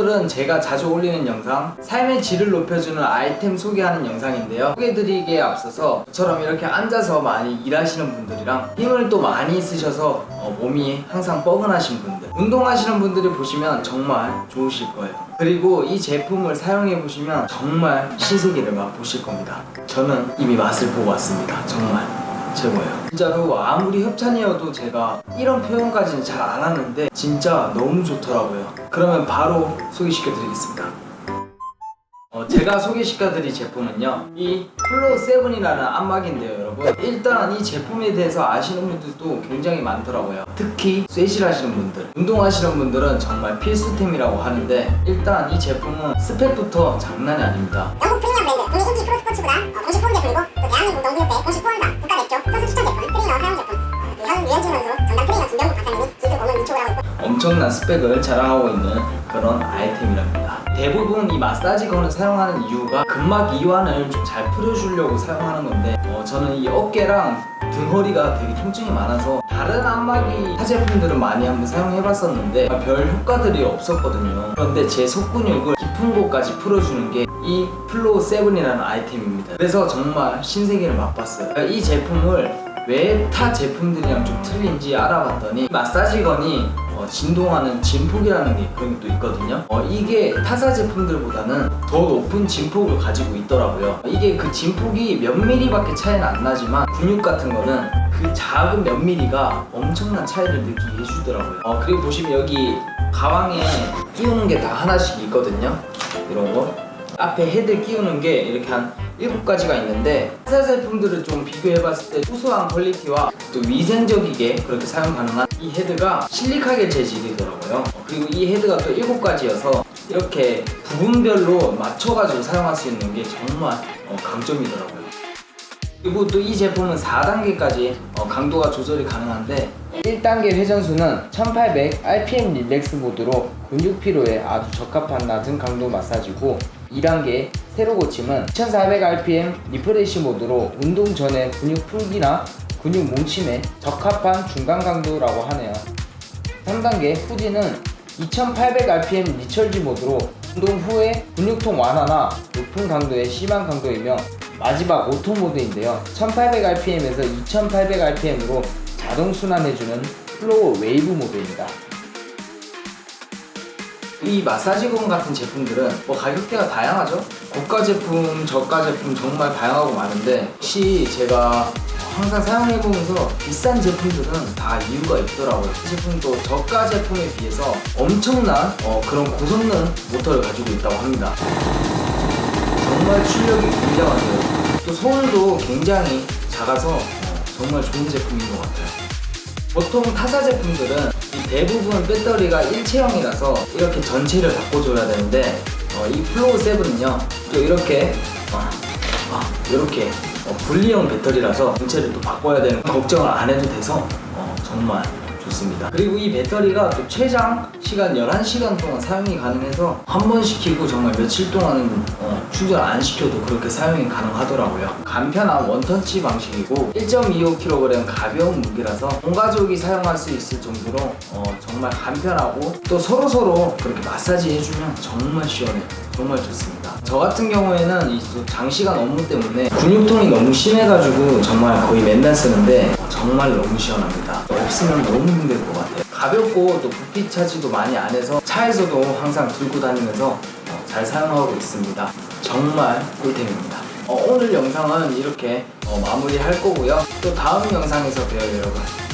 오늘은 제가 자주 올리는 영상 삶의 질을 높여주는 아이템 소개하는 영상인데요. 소개드리기에 앞서서 저처럼 이렇게 앉아서 많이 일하시는 분들이랑 힘을 또 많이 쓰셔서 어, 몸이 항상 뻐근하신 분들 운동하시는 분들이 보시면 정말 좋으실 거예요. 그리고 이 제품을 사용해 보시면 정말 신세계를 맛보실 겁니다. 저는 이미 맛을 보고 왔습니다. 정말 최고예요. 진짜로 아무리 협찬이어도 제가 이런 표현까지는 잘 안 하는데 진짜 너무 좋더라고요. 그러면 바로 소개시켜 드리겠습니다. 어, 제가 소개시켜드릴 제품은요. 이 플로우 세븐이라는 안마기인데요 여러분. 일단 이 제품에 대해서 아시는 분들도 굉장히 많더라고요. 특히 쇠실 하시는 분들. 운동하시는 분들은 정말 필수템이라고 하는데 일단 이 제품은 스펙부터 장난이 아닙니다. 영국 프리미엄 브랜드 국내 인기 프로스포츠보다 어, 공식 후원 제품이고 또 대한민국 농구협회 공식 후원사 엄청난 스펙을 자랑하고 있는 그런 아이템이랍니다. 대부분 이 마사지 건을 사용하는 이유가 근막 이완을 좀 잘 풀어주려고 사용하는 건데 어, 저는 이 어깨랑 등허리가 되게 통증이 많아서 다른 안마기 타 제품들은 많이 한번 사용해봤었는데 별 효과들이 없었거든요. 그런데 제 속근육을 깊은 곳까지 풀어주는 게 이 플로우 세븐이라는 아이템입니다. 그래서 정말 신세계를 맛봤어요. 이 제품을 왜 타 제품들이랑 좀 틀린지 알아봤더니 마사지건이 어, 진동하는 진폭이라는 게 그런 게 또 있거든요. 어, 이게 타사 제품들보다는 더 높은 진폭을 가지고 있더라고요. 이게 그 진폭이 몇 미리밖에 차이는 안 나지만 근육 같은 거는 그 작은 몇 미리가 엄청난 차이를 느끼게 해주더라고요. 어, 그리고 보시면 여기 가방에 끼우는 게 다 하나씩 있거든요. 이런 거. 앞에 헤드 끼우는 게 이렇게 한 7가지가 있는데 회사 제품들을 좀 비교해봤을 때 우수한 퀄리티와 또 위생적이게 그렇게 사용 가능한 이 헤드가 실리카겔 재질이더라고요. 어, 그리고 이 헤드가 또 7가지여서 이렇게 부분별로 맞춰가지고 사용할 수 있는 게 정말 어, 강점이더라고요 그리고 또 이 제품은 4단계까지 강도가 조절이 가능한데 1단계 회전수는 1800 RPM 릴렉스 모드로 근육 피로에 아주 적합한 낮은 강도 마사지고 2단계 새로 고침은 2400 RPM 리프레시 모드로 운동 전에 근육 풀기나 근육 뭉침에 적합한 중간 강도라고 하네요. 3단계 후디는 2800 RPM 리철지 모드로 운동 후에 근육통 완화나 높은 강도의 심한 강도이며 마지막 오토 모드인데요. 1800 RPM에서 2800 RPM으로 자동 순환해주는 플로우 웨이브 모드입니다. 이 마사지건 같은 제품들은 뭐 가격대가 다양하죠. 고가 제품, 저가 제품 정말 다양하고 많은데 혹시 제가 항상 사용해보면서 비싼 제품들은 다 이유가 있더라고요. 이 제품도 저가 제품에 비해서 엄청난 어, 그런 고성능 모터를 가지고 있다고 합니다. 정말 출력이 굉장하세요. 또 소음도 굉장히 작아서 어, 정말 좋은 제품인 것 같아요. 보통 타사 제품들은 이 대부분 배터리가 일체형이라서 이렇게 전체를 바꿔줘야 되는데 어, 이 플로우 세븐은요 또 이렇게 어, 어, 이렇게 어, 분리형 배터리라서 전체를 또 바꿔야 되는 걱정을 안 해도 돼서 어, 정말 좋습니다. 그리고 이 배터리가 또 최장 시간 11시간 동안 사용이 가능해서 한 번 시키고 정말 며칠 동안은 어, 충전 안 시켜도 그렇게 사용이 가능하더라고요. 간편한 원터치 방식이고 1.25kg 가벼운 무게라서 온 가족이 사용할 수 있을 정도로 어, 정말 간편하고 또 서로 서로 그렇게 마사지 해주면 정말 시원해요. 정말 좋습니다. 저 같은 경우에는 이또 장시간 업무 때문에 근육통이 너무 심해가지고 정말 거의 맨날 쓰는데 정말 너무 시원합니다. 없으면 너무 힘들 것 같아요. 가볍고 또 부피 차지도 많이 안 해서 차에서도 항상 들고 다니면서 어, 잘 사용하고 있습니다. 정말 꿀템입니다. 어, 오늘 영상은 이렇게 어, 마무리할 거고요. 또 다음 영상에서 봬요 여러분.